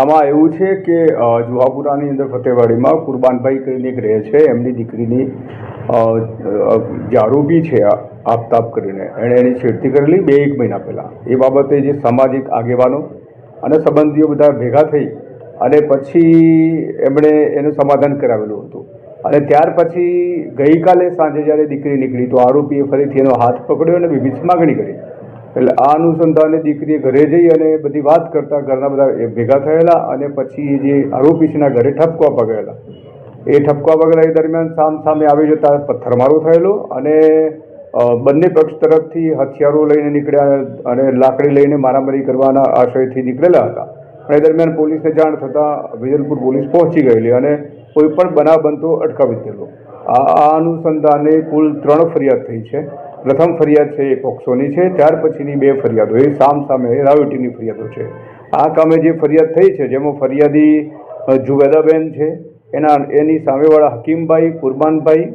આમાં એવું છે કે જુહાપુરાની અંદર ફતેવાડીમાં કુરબાનભાઈ કરીને એક રહે છે, એમની દીકરીની જારૂબી છે આફતાબ કરીને, એણે એની છેડતી કરેલી બે એક મહિના પહેલાં. એ બાબતે જે સામાજિક આગેવાનો અને સંબંધીઓ બધા ભેગા થઈ અને પછી એમણે એનું સમાધાન કરાવેલું હતું. અને ત્યાર પછી ગઈકાલે સાંજે જ્યારે દીકરી નીકળી, તો આરોપીએ ફરીથી એનો હાથ પકડ્યો અને વિભિત માગણી કરી. એટલે આ અનુસંધાને દીકરીએ ઘરે જઈ અને બધી વાત કરતાં ઘરના બધા ભેગા થયેલા અને પછી જે આરોપી છે એના ઘરે ઠપકો આપવા એ ઠપકો એ દરમિયાન સામ સામે આવી જતા પથ્થરમારો થયેલો અને બંને પક્ષ તરફથી હથિયારો લઈને નીકળ્યા અને લાકડી લઈને મારામારી કરવાના આશયથી નીકળેલા હતા. એ દરમિયાન પોલીસને જાણ થતાં વિજલપુર પોલીસ પહોંચી ગયેલી અને કોઈ પણ બનાવ બનતો અટકાવી દીધેલો. આ અનુસંધાને કુલ ત્રણ ફરિયાદ થઈ છે. પ્રથમ ફરિયાદ છે એ પોક્સોની છે, ત્યાર પછીની બે ફરિયાદો. એ સામ સામે રાવેટીની ફરિયાદો છે. આ કામે જે ફરિયાદ થઈ છે, જેમાં ફરિયાદી જુવેદાબેન છે, એના, એની સામેવાળા હકીમભાઈ, કુરબાનભાઈ,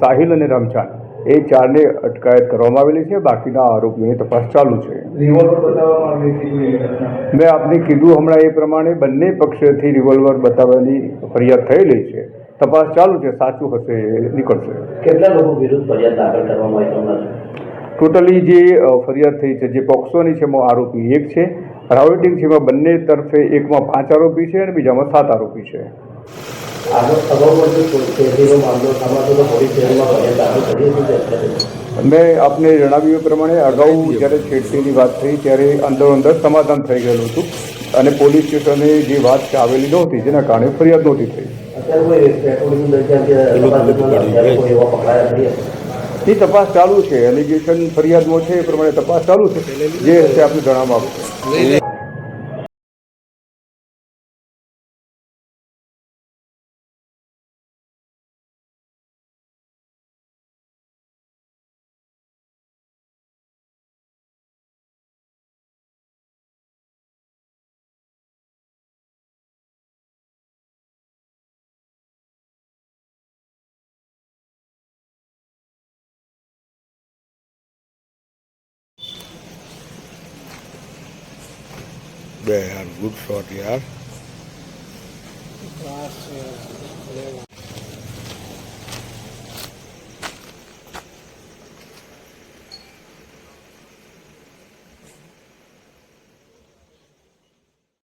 સાહિલ અને રમજાન એ ચારને અટકાયત કરવામાં આવેલી છે. બાકીના આરોપીઓની તપાસ ચાલુ છે. મેં આપને કીધું હમણાં એ પ્રમાણે બંને પક્ષેથી રિવોલ્વર બતાવવાની ફરિયાદ થયેલી છે. તપાસ ચાલુ છે. સાચું હશે એ નીકળશે. કેટલા લોકો વિરુદ્ધ ફરિયાદ દાખલ કરવામાં આવી ટોટલી જે ફરિયાદ થઈ છે જે પોક્સોની છે એમાં આરોપી એક છે. રાયોટિંગ છે એમાં બંને તરફે એકમાં પાંચ આરોપી છે અને બીજામાં સાત આરોપી છે. મેં આપને જણાવ્યું પ્રમાણે અગાઉ જ્યારે છેડતીની વાત થઈ ત્યારે અંદર અંદર સમાધાન થઈ ગયેલું હતું અને પોલીસ સ્ટેશને જે વાત આવેલી નહોતી, જેના કારણે ફરિયાદ નહોતી થઈ. એ તપાસ ચાલુ છે, એલિગેશન ફરિયાદમાં છે એ પ્રમાણે તપાસ ચાલુ છે, જે હશે આપણે જણાવવામાં આવશે બે યાર ગુડ શોટ યાર